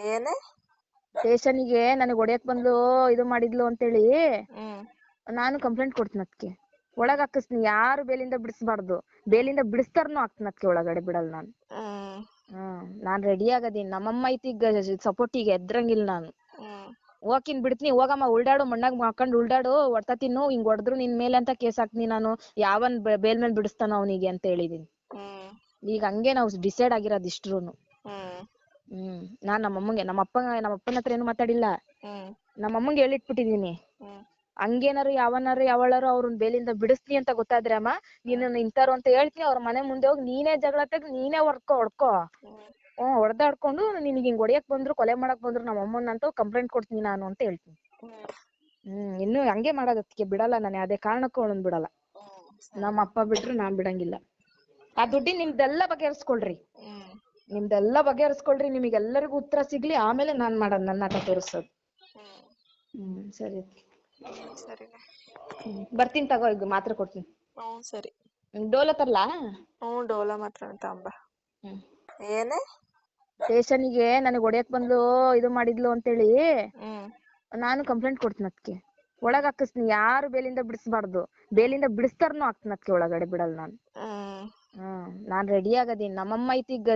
ಏನೇ? ಸ್ಟೇಷನಿಗೆ ನನಗೆ ಹೊಡಿಯಕ್ ಬಂದ್ಲು ಇದು ಮಾಡಿದ್ಲು ಅಂತೇಳಿ ಹ್ಮ್. ನಾನು ಕಂಪ್ಲೇಂಟ್ ಕೊಡ್ತೀನಿ ಅದಕ್ಕೆ ಒಳಗ್ ಹಾಕಿಸ್ತೀನಿ ಯಾರು ಬೇಲಿಂದ ಬಿಡಿಸ್ಬಾರ್ದು. ಬೇಲಿಂದ ಬಿಡಿಸ್ತಾರನು ಹಾಕ್ತೀನಿ ಅದಕ್ಕೆ ಒಳಗಡೆ ಬಿಡಲ್ಲ ನಾನು. ಹ್ಮ್. ಹ್ಮ್ ನಾನ್ ರೆಡಿ ಆಗದೀನಿ. ನಮ್ಮಮ್ಮ ಐತಿ ಈಗ ಸಪೋರ್ಟಿಗೆ ಎದ್ರಂಗಿಲ್ಲ ನಾನು. ಹ್ಮ್. ಹೋಗಿನ್ ಬಿಡ್ತೀನಿ ಹೋಗಮ್ಮ ಉಲ್ಡಾಡು ಮಣ್ಣಾಗ್ ಹಾಕೊಂಡ್ ಉಲ್ಡಾಡು ಹೊಡ್ತಾ ತಿನ್ನು ಹಿಂಗ್ ಹೊಡೆದ್ರು ನಿನ್ ಮೇಲೆ ಅಂತ ಕೇಸ್ ಹಾಕ್ತೀನಿ ನಾನು. ಯಾವನ್ ಬೆ- ಬೇಲ್ ಮೇಲೆ ಬಿಡಿಸ್ತಾನ ಅವನಿಗೆ ಅಂತ ಹೇಳಿದೀನಿ. ಹ್ಮ್. ಈಗ ಹಂಗೆ ನಾವು ಡಿಸೈಡ್ ಆಗಿರೋದು ಇಷ್ಟ್ರುನು. ಹ್ಮ್ ನಾನ್ ನಮ್ಮಮ್ಮಂಗೆ ನಮ್ಮಪ್ಪ ನಮ್ಮಪ್ಪನ ಹತ್ರ ಏನು ಮಾತಾಡಿಲ್ಲ. ನಮ್ಮಮ್ಮಂಗೆ ಹೇಳಿಟ್ಬಿಟ್ಟಿದೀನಿ. ಹಂಗೇನಾರು ಯಾವನಾರು ಯಾವಳಾರು ಅವ್ರನ್ನ ಬೇಲಿಂದ ಬಿಡಿಸ್ತೀನಿ ಅಂತ ಗೊತ್ತಾದ್ರೆ ಅಮ್ಮ ನಿನ್ನ ಇಂತಾರು ಅಂತ ಹೇಳ್ತೀನಿ ಅವ್ರ ಮನೆ ಮುಂದೆ ಹೋಗಿ ನೀನೇ ಜಗಳ ತೆಗ್ದು ನೀನೇ ಹೊಡ್ಕೊ ಹೊಡ್ಕೊ. ಹ್ಮ್. ಹೊಡ್ದಾಡ್ಕೊಂಡು ನಿನಗೆ ಹಿಂಗ್ ಹೊಡಿಯಕ್ ಬಂದ್ರು ಕೊಲೆ ಮಾಡಕ್ ಬಂದ್ರು ನಮ್ಮ ಅಮ್ಮನ ಅಂತ ಕಂಪ್ಲೇಂಟ್ ಕೊಡ್ತೀನಿ ನಾನು ಅಂತ ಹೇಳ್ತೀನಿ. ಹ್ಮ್. ಇನ್ನು ಹಂಗೆ ಮಾಡೋದಕ್ಕೆ ಬಿಡಲ್ಲ ನಾನು ಯಾವ್ದೇ ಕಾರಣಕ್ಕೂ ಅವಳನ್ ಬಿಡಲ್ಲ. ನಮ್ಮಪ್ಪ ನಮ್ಮ ಅಪ್ಪ ಬಿಟ್ರು ನಾನ್ ಬಿಡಂಗಿಲ್ಲ. ಆ ದುಡ್ಡಿನ ನಿಮ್ದೆಲ್ಲ ಬಗೆಹರಿಸ್ಕೊಳ್ರಿ. ನಿಮ್ದೆಲ್ಲ ಬಗೆಹರಿಸ್ಕೊಳ್ರಿ ನಿಮಗೆಲ್ಲರಿಗೂ ಉತ್ತರ ಸಿಗ್ಲಿ ಆಮೇಲೆ ನಾನ್ ಮಾಡೋದ್ ನನ್ನ ಆಟ ತೋರಿಸೋದು. ಹ್ಮ್. ಸರಿ. ಸರಿ ಬರ್ತೀನಿ ತಗೋ ಈಗ ಮಾತ್ರ ಕೊಡ್ತೀನಿ. ಹ್ಮ್ ಸರಿ. ಡೋಲೋ ತರ್ಲಾ? ಹ್ಮ್ ಡೋಲೋ ಮಾತ್ರ ತಾಂಬ ಏನೇ? ಸ್ಟೇಷನಿಗೆ ನನಗೆ ಹೊಡಿಯಕ್ ಬಂದು ಇದು ಮಾಡಿದ್ಲು ಅಂತೇಳಿ. ನಾನು ಕಂಪ್ಲೇಂಟ್ ಕೊಡ್ತೀನಿ ಅದಕ್ಕೆ ಒಳಗ್ ಹಾಕಿಸ್ತೀನಿ ಯಾರು ಬೇಲಿಂದ ಬಿಡಿಸ್ಬಾರ್ದು. ಬೇಲಿಂದ ಬಿಡಿಸ್ತಾರನು ಹಾಕ್ತೀನಿ ಅದಕ್ಕೆ ಒಳಗಡೆ ಬಿಡಲ್ಲ ನಾನು. ಹ್ಮ್ ನಾನ್ ರೆಡಿ ಆಗದೀನಿ. ನಮ್ಮಮ್ಮ ಐತಿ ಈಗ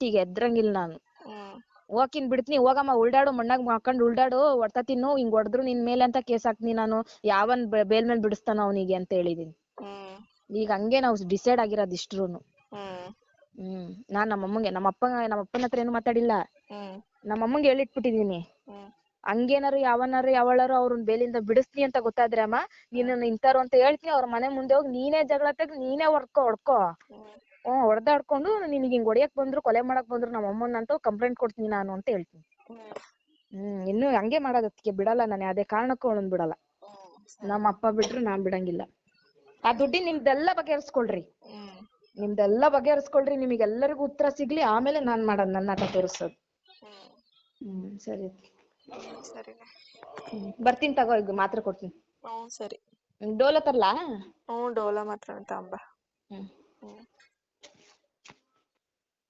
ಗೆ ಎದ್ರಂಗಿಲ್ಲ ನಾನು. ಹೋಕಿನ್ ಹೋಗಿನ್ ಬಿಡ್ತೀನಿ. ಹೋಗಮ್ಮ ಉಲ್ಡಾಡು ಮಣ್ಣಾಗ್ ಹಾಕೊಂಡ್ ಉಲ್ಡಾಡು. ಹೊಡ್ತ ತಿನ್ನು. ಹಿಂಗ್ ಹೊಡೆದ್ರು ನಿನ್ ಮೇಲೆ ಅಂತ ಕೇಸ್ ಹಾಕ್ತೀನಿ ನಾನು. ಯಾವನ್ ಬೆ- ಬೇಲ್ ಮೇಲ್ ಬಿಡಿಸ್ತಾನ ಅವನಿಗೆ ಅಂತ ಹೇಳಿದೀನಿ. ಈಗ ಹಂಗೆ ನಾವು ಡಿಸೈಡ್ ಆಗಿರೋದು ಇಷ್ಟ್ರುನು. ಹ್ಮ್. ನಾನ್ ನಮ್ಮಮ್ಮಂಗೆ ನಮ್ಮಪ್ಪ ನಮ್ಮಪ್ಪನ ಹತ್ರ ಏನು ಮಾತಾಡಿಲ್ಲ. ನಮ್ಮಮ್ಮಂಗೆ ಹೇಳಿಟ್ಬಿಟ್ಟಿದೀನಿ. ಹಂಗೇನಾರು ಯಾವನಾರು ಯಾವಳಾರು ಅವ್ರನ್ ಬೇಲಿಂದ ಬಿಡಿಸ್ತೀನಿ ಅಂತ ಗೊತ್ತಾದ್ರೆ ಅಮ್ಮ ನಿನ್ನ ಇಂತಾರು ಅಂತ ಹೇಳ್ತೀನಿ ಅವ್ರ ಮನೆ ಮುಂದೆ ಹೋಗಿ ನೀನೇ ಜಗಳ ತೆಗ್ದು ನೀನೇ ಹೊಡ್ಕೊ ಹೊಡ್ಕೊ. ಹ್ಮ್. ಹೊಡ್ದಾಡ್ಕೊಂಡು ಹಿಂಗ ಹಿಂಗ್ ಹೊಡಿಯಕ್ ಬಂದ್ರು ಕೊಲೆ ಮಾಡಕ್ ಬಂದ್ರು ನಮ್ಮ ಅಮ್ಮನ ಅಂತ ಕಂಪ್ಲೇಂಟ್ ಕೊಡ್ತೀನಿ ನಾನು ಅಂತ ಹೇಳ್ತೀನಿ. ಹ್ಮ್. ಇನ್ನು ಹಂಗೆ ಮಾಡೋದಕ್ಕೆ ಬಿಡಲ್ಲ ನಾನು ಯಾವ್ದೇ ಕಾರಣಕ್ಕೂ ಅವಳನ್ ಬಿಡಲ್ಲ. ನಮ್ಮ ಅಪ್ಪ ಬಿಟ್ರು ನಾನ್ ಬಿಡಂಗಿಲ್ಲ. ಆ ದುಡ್ಡಿನ ನಿಮ್ದೆಲ್ಲ ಬಗೆಹರಿಸ್ಕೊಳ್ರಿ. ನಿಮ್ದೆಲ್ಲಾ ಬಗೆಹರಿಸ್ಕೊಳ್ರಿ ನಿಮಗೆಲ್ಲರಿಗೂ ಉತ್ತರ ಸಿಗ್ಲಿ ಆಮೇಲೆ ನಾನ್ ಮಾಡೋದ್ ನನ್ನ ಆಟ ತೋರಿಸೋದು. ಹ್ಮ್. ಹ್ಮ್ ಸರಿ ಸರಿನೆ ಹ್ಮ್ ಬರ್ತೀನಿ ತಗೋ ಈಗ ಮಾತ್ರೆ ಕೊಡ್ತೀನಿ. ಹ್ಮ್ ಸರಿ. ಡೋಲೋ ತರ್ಲಾ? ಹ್ಮ್ ಡೋಲೋ ಮಾತ್ರ ತಾಂಬ ಹ್ಮ್ ಹ್ಮ್.